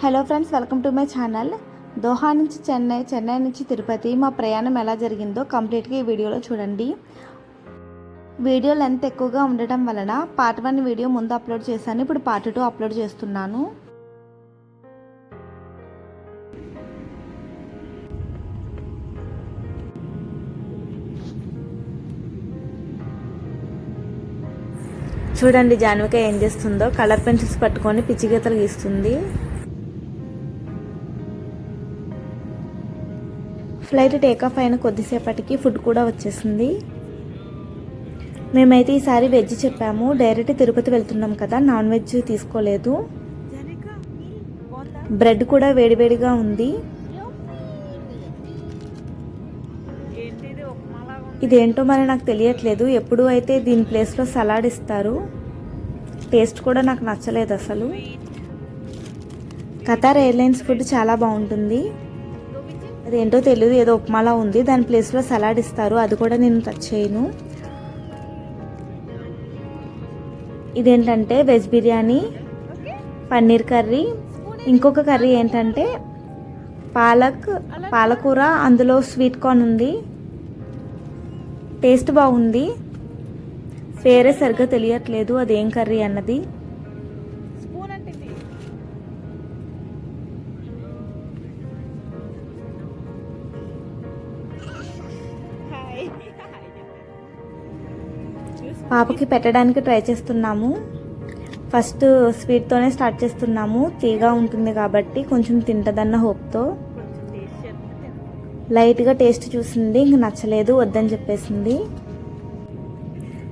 Hello friends welcome to my channel. Doha నుంచి చెన్నై చెన్నై నుంచి తిరుపతి మా ప్రయాణం ఎలా జరిగిందో కంప్లీట్గా ఈ వీడియోలో చూడండి. వీడియో లెంత్ ఎక్కువగా ఉండటం వలన పార్ట్ వన్ వీడియో ముందు అప్లోడ్ చేశాను ఇప్పుడు పార్ట్ టూ అప్లోడ్ చేస్తున్నాను. చూడండి జాన్విక ఏం చేస్తుందో. కలర్ పెన్సిల్స్ పట్టుకొని పిచ్చి గీతలు గీస్తుంది. ఫ్లైట్ టేకాఫ్ అయిన కొద్దిసేపటికి ఫుడ్ కూడా వచ్చేసింది. మేమైతే ఈసారి వెజ్ చెప్పాము. డైరెక్ట్ తిరుపతి వెళ్తున్నాం కదా నాన్ వెజ్ తీసుకోలేదు. బ్రెడ్ కూడా వేడివేడిగా ఉంది. ఇదేంటో మరి నాకు తెలియట్లేదు. ఎప్పుడు అయితే దీని ప్లేస్లో సలాడ్ ఇస్తారు. టేస్ట్ కూడా నాకు నచ్చలేదు అసలు. కతార్ ఎయిర్లైన్స్ ఫుడ్ చాలా బాగుంటుంది. అదేంటో తెలియదు ఏదో ఉప్మాలా ఉంది. దాని ప్లేస్లో సలాడ్ ఇస్తారు. అది కూడా నేను టచ్ చేయను. ఇదేంటంటే వెజ్ బిర్యానీ పన్నీర్ కర్రీ. ఇంకొక కర్రీ ఏంటంటే పాలక్ పాలకూర అందులో స్వీట్ కార్న్ ఉంది. టేస్ట్ బాగుంది. పేరే సరిగ్గా తెలియట్లేదు అదేం కర్రీ అన్నది. పాపకి పెట్టడానికి ట్రై చేస్తున్నాము. ఫస్ట్ స్వీట్తోనే స్టార్ట్ చేస్తున్నాము. తీగా ఉంటుంది కాబట్టి కొంచెం తింటదన్న హోప్తో. లైట్గా టేస్ట్ చూసింది. ఇంక నచ్చలేదు వద్దని చెప్పేసింది.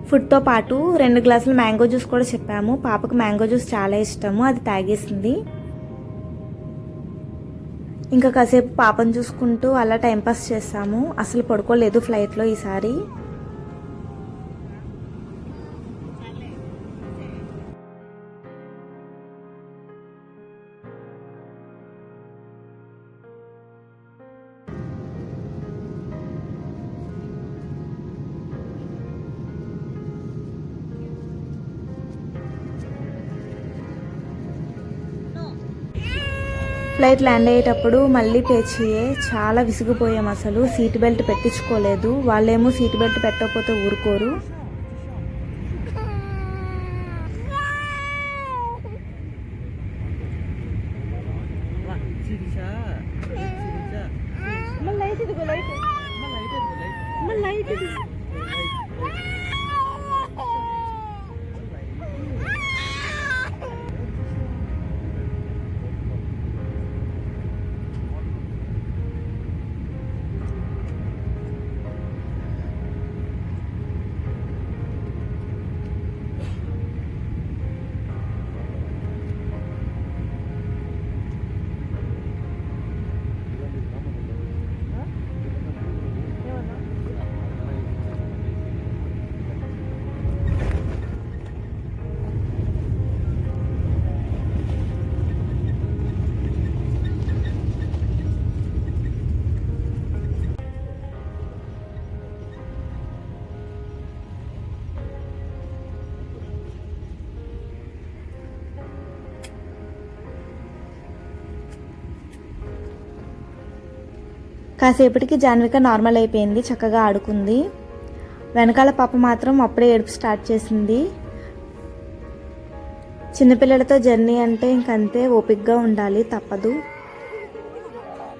ఫుడ్తో పాటు రెండు గ్లాసులు మ్యాంగో జ్యూస్ కూడా చెప్పాము. పాపకు మ్యాంగో జ్యూస్ చాలా ఇష్టము అది తాగేసింది. ఇంకా కాసేపు పాపను చూసుకుంటూ అలా టైంపాస్ చేసాము. అసలు పడుకోలేదు ఫ్లైట్లో ఈసారి. ఫ్లైట్ ల్యాండ్ అయ్యేటప్పుడు మళ్ళీ పేచియే. చాలా విసిగిపోయాం అసలు. సీట్ బెల్ట్ పెట్టించుకోలేదు. వాళ్ళేమో సీట్ బెల్ట్ పెట్టకపోతే ఊరుకోరు. లైట్ కాసేపటికి జాన్విక నార్మల్ అయిపోయింది చక్కగా ఆడుకుంది. వెనకాల పాప మాత్రం అప్పుడే ఏడుపు స్టార్ట్ చేసింది. చిన్నపిల్లలతో జర్నీ అంటే ఇంకంతే ఓపిక్గా ఉండాలి తప్పదు.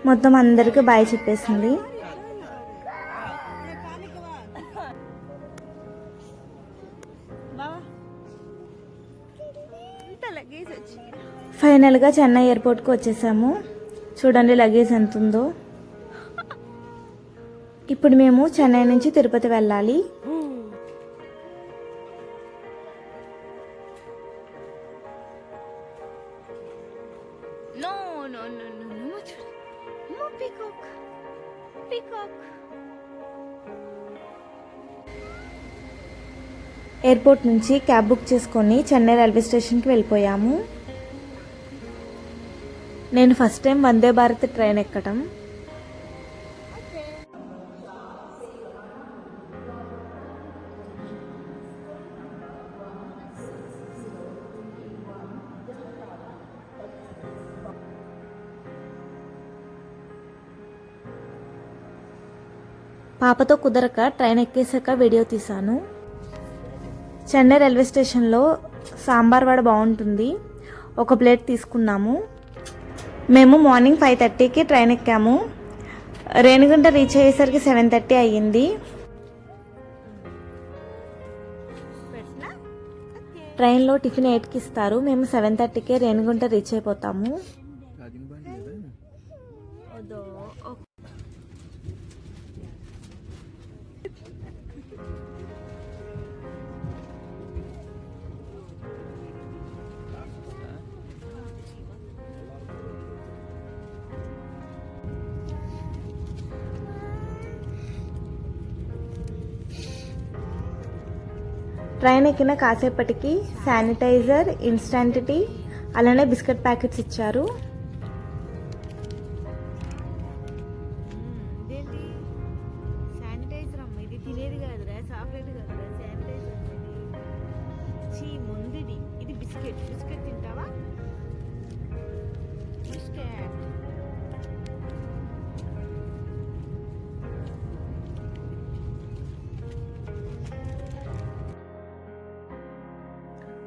మొత్తం అందరికీ బాయ్ చెప్పేసింది. ఫైనల్గా చెన్నై ఎయిర్పోర్ట్కి వచ్చేసాము. చూడండి లగేజ్ ఎంత ఉందో ఇప్పుడు మేము చెన్నై నుంచి తిరుపతి వెళ్ళాలి. ఎయిర్పోర్ట్ నుంచి క్యాబ్ బుక్ చేసుకొని చెన్నై రైల్వే స్టేషన్కి వెళ్ళిపోయాము. నేను first time Vande Bharat train ఎక్కడం పాపతో కుదరక ట్రైన్ ఎక్కేసాక వీడియో తీశాను. చెన్నై రైల్వే స్టేషన్లో సాంబార్ వడ బాగుంటుంది. ఒక ప్లేట్ తీసుకున్నాము. మేము మార్నింగ్ ఫైవ్ థర్టీకి ట్రైన్ ఎక్కాము. రేణిగుంట రీచ్ అయ్యేసరికి సెవెన్ థర్టీ అయ్యింది. ట్రైన్లో టిఫిన్ ఎయిట్కి ఇస్తారు. మేము సెవెన్ థర్టీకే రేణిగుంట రీచ్ అయిపోతాము. ట్రైన్ ఎక్కిన కాసేపటికి శానిటైజర్ ఇన్స్టాంటిటీ అలానే బిస్కెట్ ప్యాకెట్స్ ఇచ్చారు.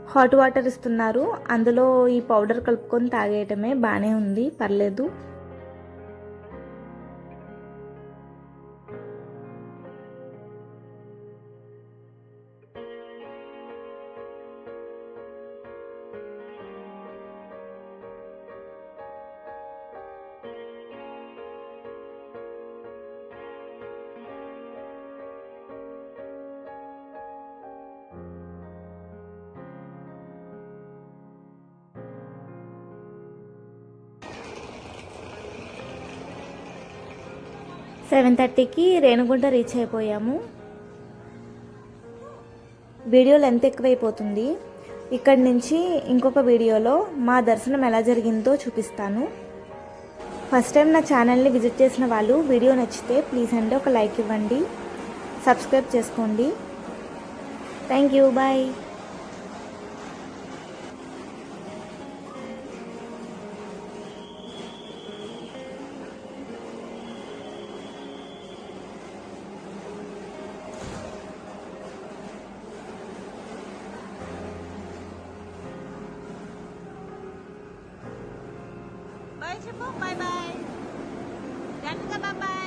హాట్ వాటర్ ఇస్తున్నారు. అందులో ఈ పౌడర్ కలుపుకొని తాగేయటమే బాగానే ఉంది. పర్లేదు. సెవెన్ థర్టీకి రేణుగుంట రీచ్ అయిపోయాము. వీడియో లెంత్ ఎక్కువైపోతుంది. ఇక్కడి నుంచి ఇంకొక వీడియోలో మా దర్శనం ఎలా జరిగిందో చూపిస్తాను. ఫస్ట్ టైం నా ఛానల్ని విజిట్ చేసిన వాళ్ళు వీడియో నచ్చితే ప్లీజ్ అండి ఒక లైక్ ఇవ్వండి. సబ్స్క్రైబ్ చేసుకోండి. Thank you. బాయ్. ชิบุกบายบาย ดันก็บายบาย